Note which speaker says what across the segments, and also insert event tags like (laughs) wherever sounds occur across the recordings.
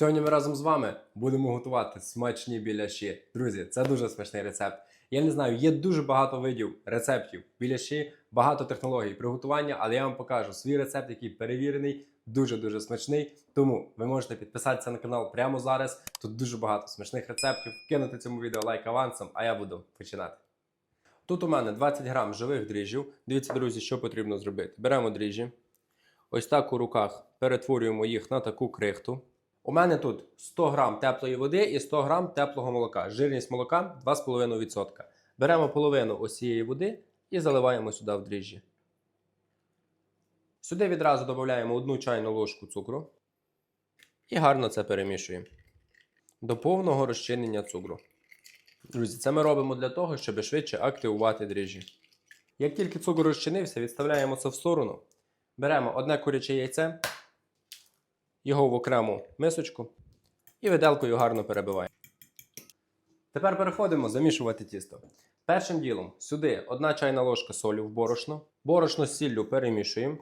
Speaker 1: Сьогодні ми разом з вами будемо готувати смачні біляші. Друзі, це дуже смачний рецепт. Я не знаю, є дуже багато видів рецептів біляші, багато технологій приготування, але я вам покажу свій рецепт, який перевірений, дуже-дуже смачний. Тому ви можете підписатися на канал прямо зараз. Тут дуже багато смачних рецептів. Кинути цьому відео лайк авансом, а я буду починати. Тут у мене 20 грам живих дріжджів. Дивіться, друзі, що потрібно зробити. Беремо дріжджі. Ось так у руках перетворюємо їх на таку крихту. У мене тут 100 грам теплої води і 100 грам теплого молока. Жирність молока 2,5%. Беремо половину ось цієї води і заливаємо сюди в дріжджі. Сюди відразу додаємо одну чайну ложку цукру і гарно це перемішуємо до повного розчинення цукру. Друзі, це ми робимо для того, щоб швидше активувати дріжджі. Як тільки цукор розчинився, відставляємо це в сторону. Беремо одне куряче яйце, його в окрему мисочку і виделкою гарно перебиваємо. Тепер переходимо замішувати тісто. Першим ділом сюди одна чайна ложка солі в борошно. Борошно з сіллю перемішуємо.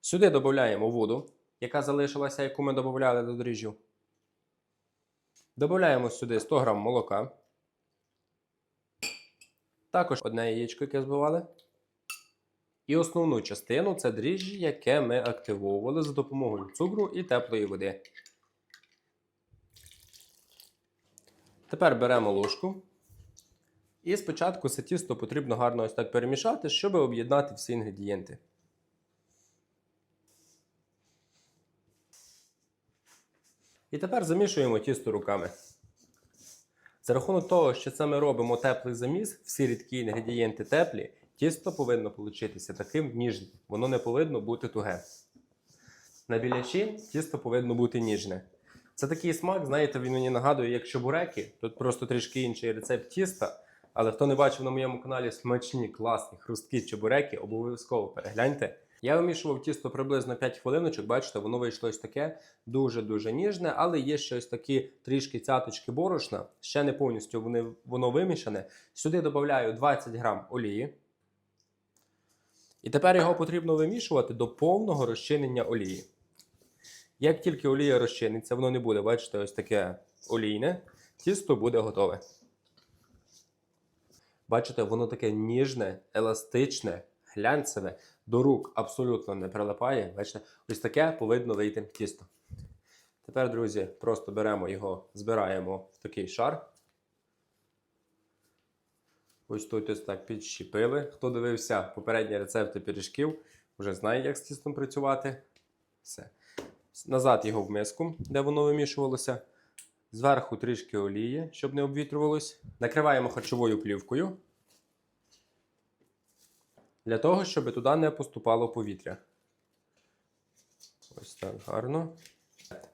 Speaker 1: Сюди додаємо воду, яка залишилася, яку ми додавали до дріжджів. Додаємо сюди 100 г молока. Також одне яєчко, яке збивали. І основну частину це дріжджі, яке ми активовували за допомогою цукру і теплої води. Тепер беремо ложку. І спочатку це тісто потрібно гарно ось так перемішати, щоб об'єднати всі інгредієнти. І тепер замішуємо тісто руками. За рахунок того, що це ми робимо теплий заміс, всі рідкі інгредієнти теплі, тісто повинно получитися таким ніжним. Воно не повинно бути туге. На біляші тісто повинно бути ніжне. Це такий смак, знаєте, він мені нагадує, як чебуреки. Тут просто трішки інший рецепт тіста. Але хто не бачив на моєму каналі смачні, класні, хрусткі чебуреки, обов'язково перегляньте. Я вимішував тісто приблизно 5 хвилиночок, бачите, воно вийшло ось таке дуже-дуже ніжне, але є щось такі трішки цяточки борошна, ще не повністю вони, воно вимішане. Сюди додаю 20 грам олії. І тепер його потрібно вимішувати до повного розчинення олії. Як тільки олія розчиниться, воно не буде, бачите, ось таке олійне, тісто буде готове. Бачите, воно таке ніжне, еластичне, глянцеве, до рук абсолютно не прилипає. Бачите, ось таке повинно вийти тісто. Тепер, друзі, просто беремо його, збираємо в такий шар. Ось тут ось так підщепили. Хто дивився попередні рецепти пиріжків, вже знає, як з тістом працювати. Все. Назад його в миску, де воно вимішувалося. Зверху трішки олії, щоб не обвітрювалось. Накриваємо харчовою плівкою. Для того, щоб туди не поступало повітря. Ось так гарно.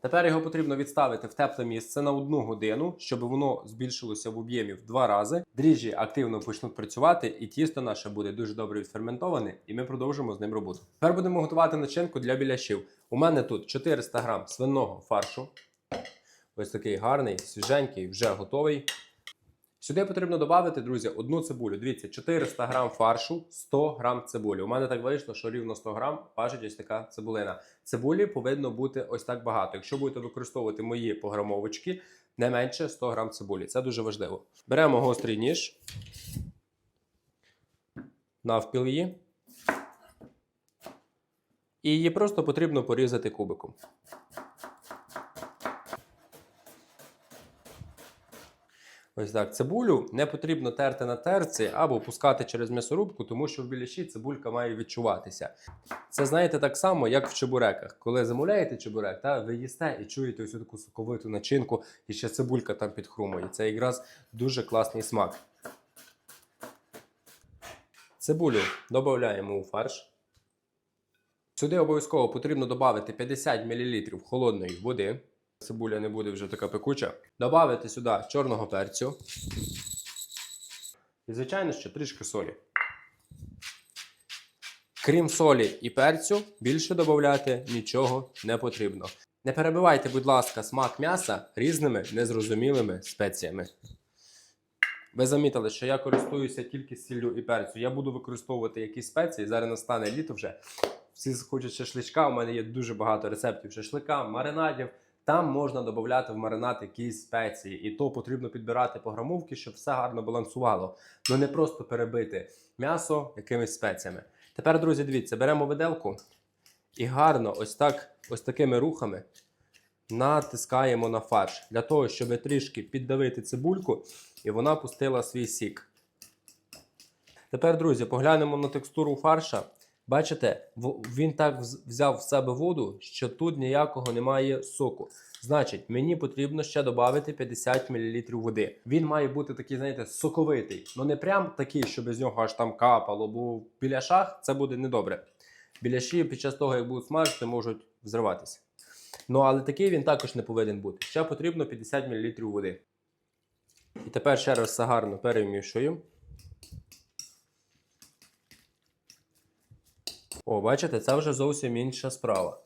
Speaker 1: Тепер його потрібно відставити в тепле місце на одну годину, щоб воно збільшилося в об'ємі в два рази. Дріжджі активно почнуть працювати, і тісто наше буде дуже добре відферментоване, і ми продовжимо з ним роботу. Тепер будемо готувати начинку для біляшів. У мене тут 400 грам свиного фаршу. Ось такий гарний, свіженький, вже готовий. Сюди потрібно додати, друзі, одну цибулю. Дивіться, 400 грам фаршу, 100 грам цибулі. У мене так вийшло, що рівно 100 грам важить ось така цибулина. Цибулі повинно бути ось так багато. Якщо будете використовувати мої пограмовочки, не менше 100 грам цибулі. Це дуже важливо. Беремо гострий ніж, навпіл її. І її просто потрібно порізати кубиком. Ось так. Цибулю не потрібно терти на терці або пускати через м'ясорубку, тому що в біляші цибулька має відчуватися. Це знаєте так само, як в чебуреках. Коли замовляєте чебурек, та ви їсте і чуєте ось таку соковиту начинку, і ще цибулька там підхрумує. Це якраз дуже класний смак. Цибулю додаємо у фарш. Сюди обов'язково потрібно додати 50 мл холодної води. Цибуля не буде вже така пекуча. Добавити сюди чорного перцю. І, звичайно, ще трішки солі. Крім солі і перцю, більше додати нічого не потрібно. Не перебивайте, будь ласка, смак м'яса різними незрозумілими спеціями. Ви замітили, що я користуюся тільки сіллю і перцю. Я буду використовувати якісь спеції. Зараз настане літо вже. всі хочуть шашличка. У мене є дуже багато рецептів шашлика, маринадів. Там можна додати в маринад якісь спеції, і то потрібно підбирати по грамовки, щоб все гарно балансувало. Ну не просто перебити м'ясо якимись спеціями. Тепер, друзі, дивіться, беремо виделку і гарно, ось так, ось такими рухами натискаємо на фарш для того, щоб трішки піддавити цибульку і вона пустила свій сік. Тепер, друзі, поглянемо на текстуру фарша. Бачите, він так взяв в себе воду, що тут ніякого немає соку. Значить, мені потрібно ще додати 50 мл води. Він має бути такий, знаєте, соковитий. Ну не прям такий, щоб з нього аж там капало, бо в біляшах це буде недобре. Біляші під час того, як будуть смажити, можуть взриватися. Ну, але такий він також не повинен бути. Ще потрібно 50 мл води. І тепер ще раз все гарно перемішую. О, бачите, це вже зовсім інша справа.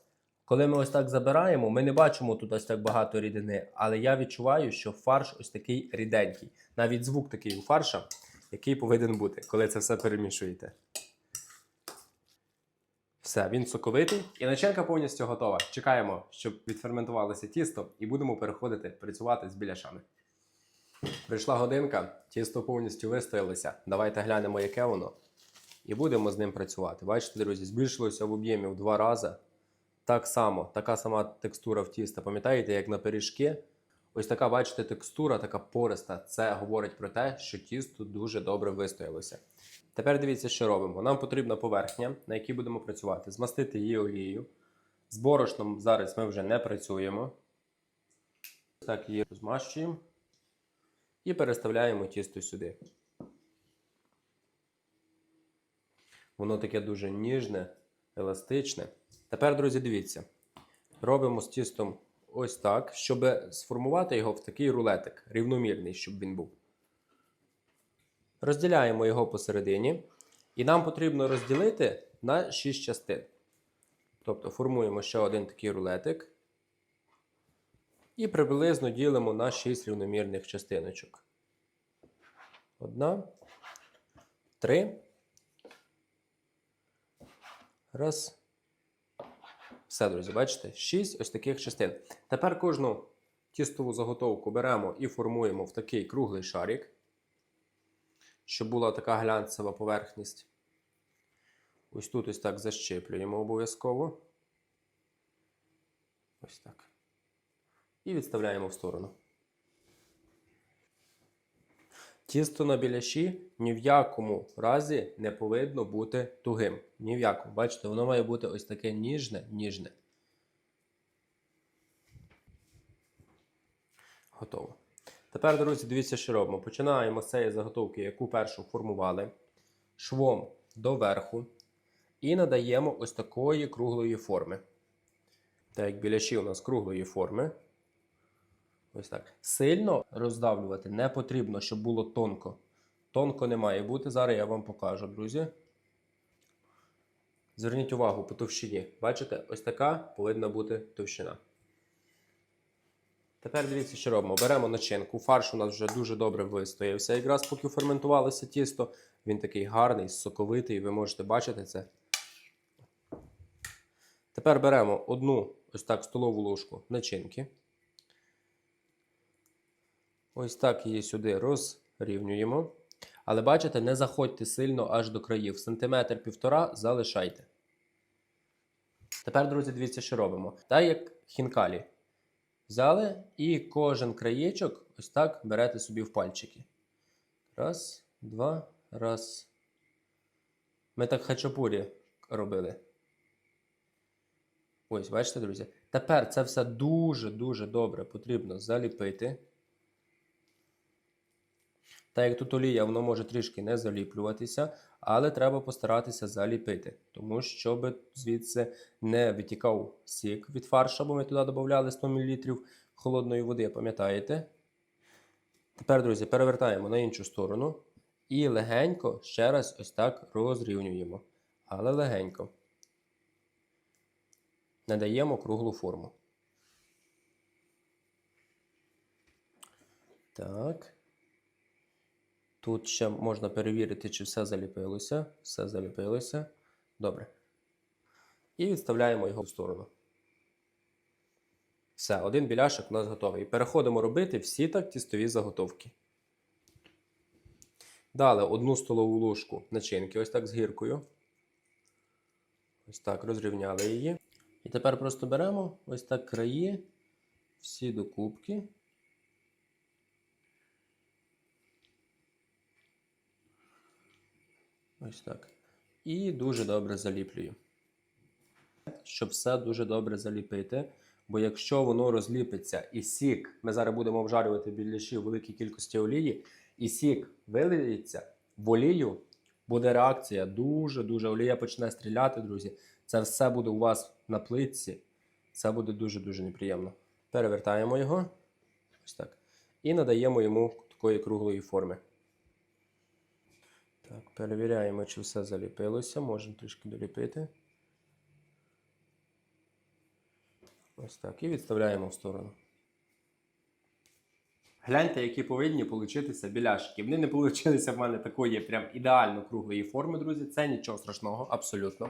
Speaker 1: Коли ми ось так забираємо, ми не бачимо тут ось так багато рідини, але я відчуваю, що фарш ось такий ріденький. Навіть звук такий у фарша, який повинен бути, коли це все перемішуєте. Все, він соковитий. І начинка повністю готова. Чекаємо, щоб відферментувалося тісто, і будемо переходити працювати з біляшами. Прийшла годинка, тісто повністю вистоялося. Давайте глянемо, яке воно. І будемо з ним працювати. Бачите, друзі, збільшилося в об'ємі в два рази. Так само, така сама текстура в тіста. Пам'ятаєте, як на пиріжки? Ось така, бачите, текстура, така пориста. Це говорить про те, що тісто дуже добре вистоялося. Тепер дивіться, що робимо. Нам потрібна поверхня, на якій будемо працювати. Змастити її олією. З борошном зараз ми вже не працюємо. Так, її розмащуємо і переставляємо тісто сюди. Воно таке дуже ніжне, еластичне. Тепер, друзі, дивіться. Робимо з тістом ось так, щоб сформувати його в такий рулетик, рівномірний, щоб він був. Розділяємо його посередині. І нам потрібно розділити на 6 частин. Тобто формуємо ще один такий рулетик. І приблизно ділимо на 6 рівномірних частиночок. Одна. Три. Раз. Все, друзі, бачите? 6 ось таких частин. Тепер кожну тістову заготовку беремо і формуємо в такий круглий шарик, щоб була така глянцева поверхність. Ось тут ось так защеплюємо обов'язково. Ось так. І відставляємо в сторону. Тісто на біляші ні в якому разі не повинно бути тугим. Ні в якому. Бачите, воно має бути ось таке ніжне, ніжне. Готово. Тепер, друзі, дивіться, що робимо. Починаємо з цієї заготовки, яку першу формували, швом доверху. І надаємо ось такої круглої форми. Так як біляші у нас круглої форми. Ось так. Сильно роздавлювати не потрібно, щоб було тонко. Тонко не має бути. Зараз я вам покажу, друзі. Зверніть увагу по товщині. Бачите, ось така повинна бути товщина. Тепер дивіться, що робимо. Беремо начинку. Фарш у нас вже дуже добре вистоявся. Якраз поки ферментувалося тісто, він такий гарний, соковитий, ви можете бачити це. Тепер беремо одну ось так столову ложку начинки. Ось так її сюди розрівнюємо. Але бачите, не заходьте сильно аж до країв. Сантиметр півтора залишайте. Тепер, друзі, дивіться, що робимо. Так як хінкалі. Взяли і кожен краєчок ось так берете собі в пальчики. Раз, два, раз. Ми так хачапурі робили. Ось, бачите, друзі? Тепер це все дуже-дуже добре потрібно заліпити. Так як тут олія, воно може трішки не заліплюватися, але треба постаратися заліпити, тому щоб звідси не витікав сік від фарша, бо ми туди додавали 100 мл холодної води, пам'ятаєте? Тепер, друзі, перевертаємо на іншу сторону і легенько ще раз ось так розрівнюємо. Але легенько. Надаємо круглу форму. Так. Тут ще можна перевірити, чи все заліпилося. Все заліпилося. Добре. І відставляємо його в сторону. Все, один біляшок у нас готовий. Переходимо робити всі так тістові заготовки. Дали одну столову ложку начинки, ось так з гіркою. Ось так розрівняли її. І тепер просто беремо ось так краї, всі до Ось так. І дуже добре заліплюю. Щоб все дуже добре заліпити. Бо якщо воно розліпиться і сік, ми зараз будемо обжарювати біляші в великій кількості олії, і сік виліється в олію, буде реакція дуже-дуже. Олія почне стріляти, друзі. Це все буде у вас на плитці. Це буде дуже-дуже неприємно. Перевертаємо його. Ось так. І надаємо йому такої круглої форми. Так, перевіряємо, чи все заліпилося. Можемо трішки доліпити. Ось так. І відставляємо в сторону. Гляньте, які повинні получитися біляшки. Вони не получилися в мене такої прям ідеально круглої форми, друзі. Це нічого страшного, абсолютно.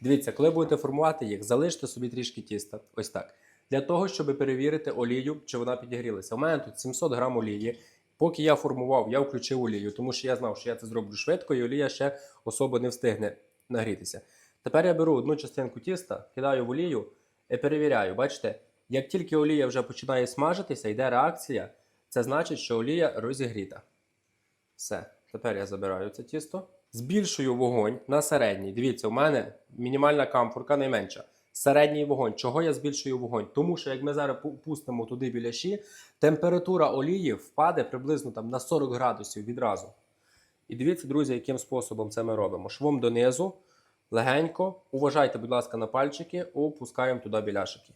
Speaker 1: Дивіться, коли будете формувати їх, залиште собі трішки тіста. Ось так. Для того, щоб перевірити олію, чи вона підігрілася. У мене тут 700 грам олії. Поки я формував, я включив олію, тому що я знав, що я це зроблю швидко, і олія ще особо не встигне нагрітися. Тепер я беру одну частинку тіста, кидаю в олію і перевіряю. Бачите, як тільки олія вже починає смажитися, йде реакція, це значить, що олія розігріта. Все. Тепер я забираю це тісто. Збільшую вогонь на середній. Дивіться, у мене мінімальна камфорка найменша. Середній вогонь. Чого я збільшую вогонь? Тому що як ми зараз пустимо туди біляші, температура олії впаде приблизно там на 40 градусів відразу. І дивіться, друзі, яким способом це ми робимо. Швом донизу, легенько. Уважайте, будь ласка, на пальчики, опускаємо туди біляшики.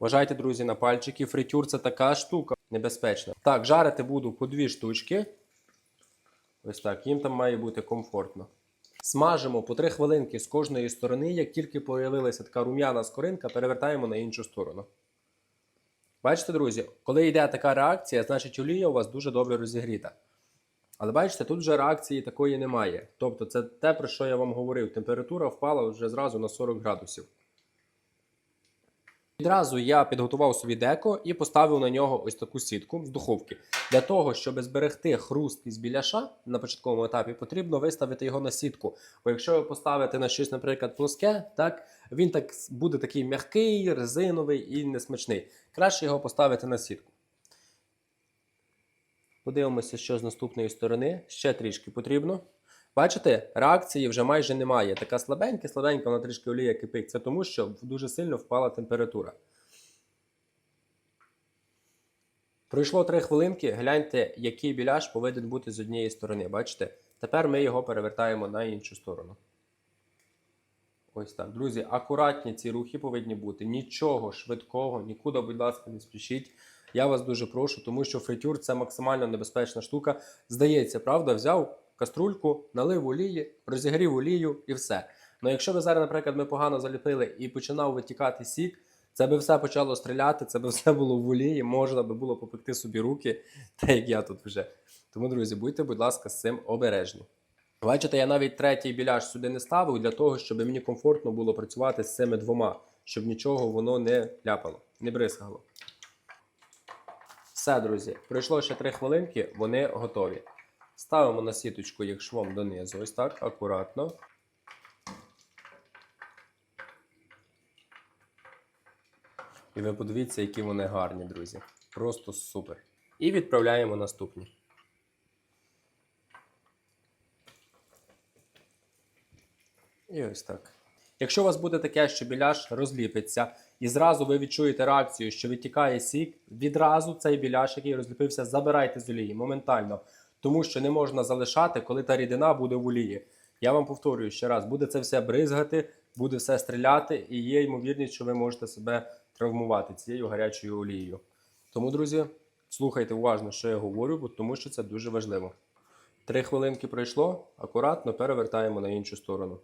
Speaker 1: Вважайте, друзі, на пальчики. Фритюр це така штука небезпечна. Так, жарити буду по дві штучки. Ось так, їм там має бути комфортно. Смажимо по 3 хвилинки з кожної сторони. Як тільки появилася така рум'яна скоринка, перевертаємо на іншу сторону. Бачите, друзі, коли йде така реакція, значить олія у вас дуже добре розігріта. Але бачите, тут вже реакції такої немає. Тобто, це те, про що я вам говорив. Температура впала вже зразу на 40 градусів. Відразу я підготував собі деко і поставив на нього ось таку сітку з духовки. Для того, щоб зберегти хруст із біляша на початковому етапі, потрібно виставити його на сітку. Бо якщо ви поставите на щось, наприклад, плоске, так він так буде такий м'який, резиновий і несмачний. Краще його поставити на сітку. Подивимося, що з наступної сторони. Ще трішки потрібно. Бачите, реакції вже майже немає. Така слабенька, слабенька, вона трішки олія кипить. Це тому, що дуже сильно впала температура. Пройшло 3 хвилинки. Гляньте, який біляш повинен бути з однієї сторони. Бачите? Тепер ми його перевертаємо на іншу сторону. Ось так. Друзі, акуратні ці рухи повинні бути. Нічого швидкого, нікуди, будь ласка, не спішіть. Я вас дуже прошу, тому що фритюр це максимально небезпечна штука. Здається, правда, взяв каструльку, налив олії, розігрів олію і все. Ну якщо ви зараз, наприклад, ми погано заліпили і починав витікати сік, це би все почало стріляти, це би все було в олії, можна би було попекти собі руки, так як я тут вже. Тому, друзі, будьте, будь ласка, з цим обережні. Бачите, я навіть третій біляш сюди не ставив для того, щоб мені комфортно було працювати з цими двома, щоб нічого воно не ляпало, не бризгало. Все, друзі, пройшло ще 3 хвилинки, вони готові. Ставимо на сіточку їх швом донизу, ось так, акуратно. І ви подивіться, які вони гарні, друзі. Просто супер. І відправляємо наступні. І ось так. Якщо у вас буде таке, що біляш розліпиться, і зразу ви відчуєте реакцію, що витікає сік, відразу цей біляш, який розліпився, забирайте з олії моментально. Тому що не можна залишати, коли та рідина буде в олії. Я вам повторюю ще раз, буде це все бризгати, буде все стріляти, і є ймовірність, що ви можете себе травмувати цією гарячою олією. Тому, друзі, слухайте уважно, що я говорю, бо тому що це дуже важливо. Три хвилинки пройшло, акуратно перевертаємо на іншу сторону.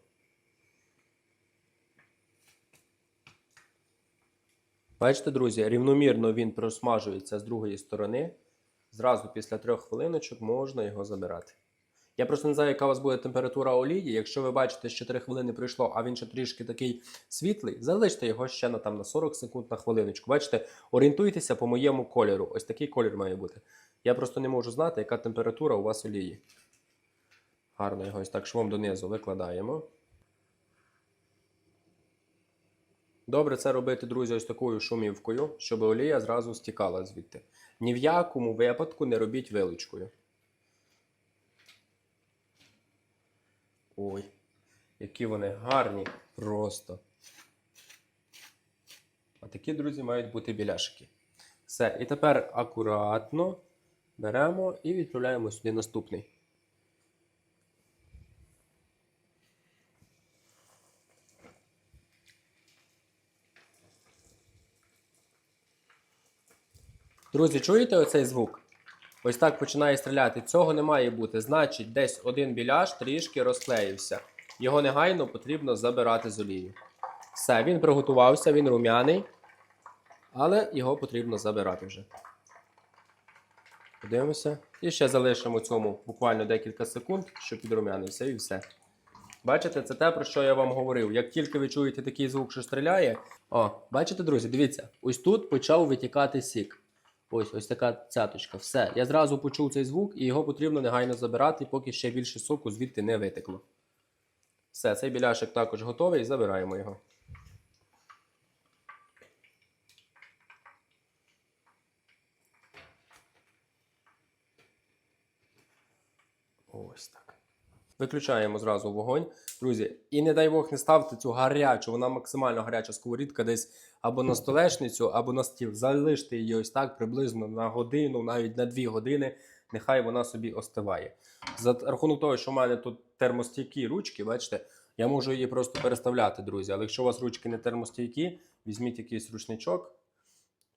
Speaker 1: Бачите, друзі, рівномірно він просмажується з другої сторони. Зразу після трьох хвилиночок можна його забирати. Я просто не знаю, яка у вас буде температура олії. Якщо ви бачите, що 3 хвилини пройшло, а він ще трішки такий світлий, залиште його ще на там на 40 секунд на хвилиночку. Бачите, орієнтуйтеся по моєму кольору. Ось такий колір має бути. Я просто не можу знати, яка температура у вас олії. Гарно його ось так швом донизу викладаємо. Добре це робити, друзі, ось такою шумівкою, щоб олія зразу стікала звідти. Ні в якому випадку не робіть вилочкою. Ой, які вони гарні просто. А такі, друзі, мають бути біляшики. Все, і тепер акуратно беремо і відправляємо сюди наступний. Друзі, чуєте оцей звук? Ось так починає стріляти. Цього не має бути. Значить, десь один біляш трішки розклеївся. Його негайно потрібно забирати з олії. Все, він приготувався, він рум'яний, але його потрібно забирати вже. Подивимося. І ще залишимо цьому буквально декілька секунд, щоб підрум'янився і все. Бачите, це те, про що я вам говорив. Як тільки ви чуєте такий звук, що стріляє. О, бачите, друзі, дивіться, ось тут почав витікати сік. Ось ось така цяточка. Все. Я зразу почув цей звук, і його потрібно негайно забирати, поки ще більше соку звідти не витекло. Все, цей біляшик також готовий, забираємо його. Ось так. Виключаємо зразу вогонь. Друзі, і не дай Бог не ставте цю гарячу, вона максимально гаряча сковорідка десь або на столешницю, або на стіл. Залиште її ось так приблизно на годину, навіть на дві години. Нехай вона собі остиває. За рахунок того, що в мене тут термостійкі ручки, бачите, я можу її просто переставляти, друзі. Але якщо у вас ручки не термостійкі, візьміть якийсь рушничок,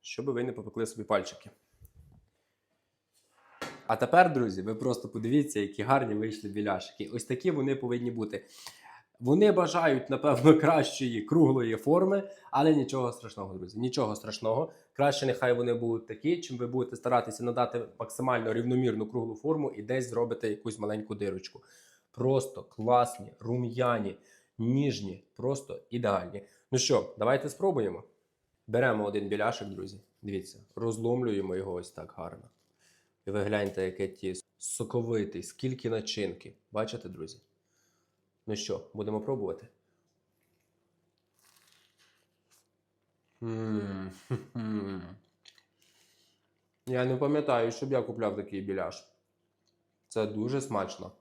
Speaker 1: щоб ви не попекли собі пальчики. А тепер, друзі, ви просто подивіться, які гарні вийшли біляшики. Ось такі вони повинні бути. Вони бажають, напевно, (laughs) кращої круглої форми, але нічого страшного, друзі. Нічого страшного. Краще нехай вони будуть такі, чим ви будете старатися надати максимально рівномірну круглу форму і десь зробите якусь маленьку дирочку. Просто класні, рум'яні, ніжні, просто ідеальні. Ну що, давайте спробуємо. Беремо один біляшик, друзі. Дивіться, розломлюємо його ось так гарно. І ви гляньте, яке тісто. Соковитий, скільки начинки. Бачите, друзі? Ну що, будемо пробувати? Хм-хм. Я не пам'ятаю, щоб я купляв такий біляш. Це дуже смачно.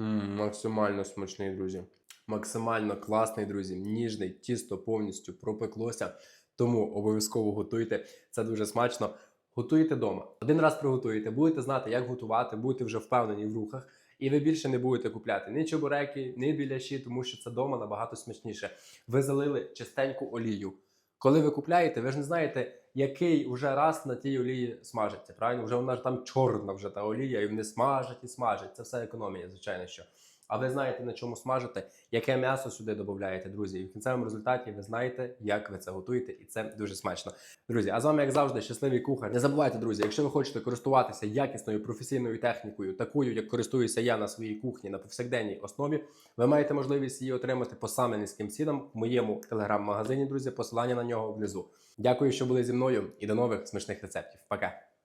Speaker 1: М, максимально смачний, друзі. Максимально класний, друзі. Ніжний, тісто повністю пропеклося. Тому обов'язково готуйте. Це дуже смачно. Готуйте вдома. Один раз приготуєте, будете знати, як готувати, будете вже впевнені в рухах, і ви більше не будете купляти ні чебуреки, ні біляші, тому що це вдома набагато смачніше. Ви залили чистеньку олію. Коли ви купляєте, ви ж не знаєте, який вже раз на тій олії смажиться. Правильно? Вже вона ж там чорна вже та олія, і вони смажать і смажать. Це все економія, звичайно що. А ви знаєте, на чому смажите, яке м'ясо сюди додаєте, друзі. І в кінцевому результаті ви знаєте, як ви це готуєте, і це дуже смачно. Друзі, а з вами, як завжди, щасливий кухар. Не забувайте, друзі, якщо ви хочете користуватися якісною професійною технікою, такою, як користуюся я на своїй кухні на повсякденній основі, ви маєте можливість її отримати по саме низьким цінам в моєму телеграм-магазині, друзі. Посилання на нього внизу. Дякую, що були зі мною, і до нових смачних рецептів. Пока!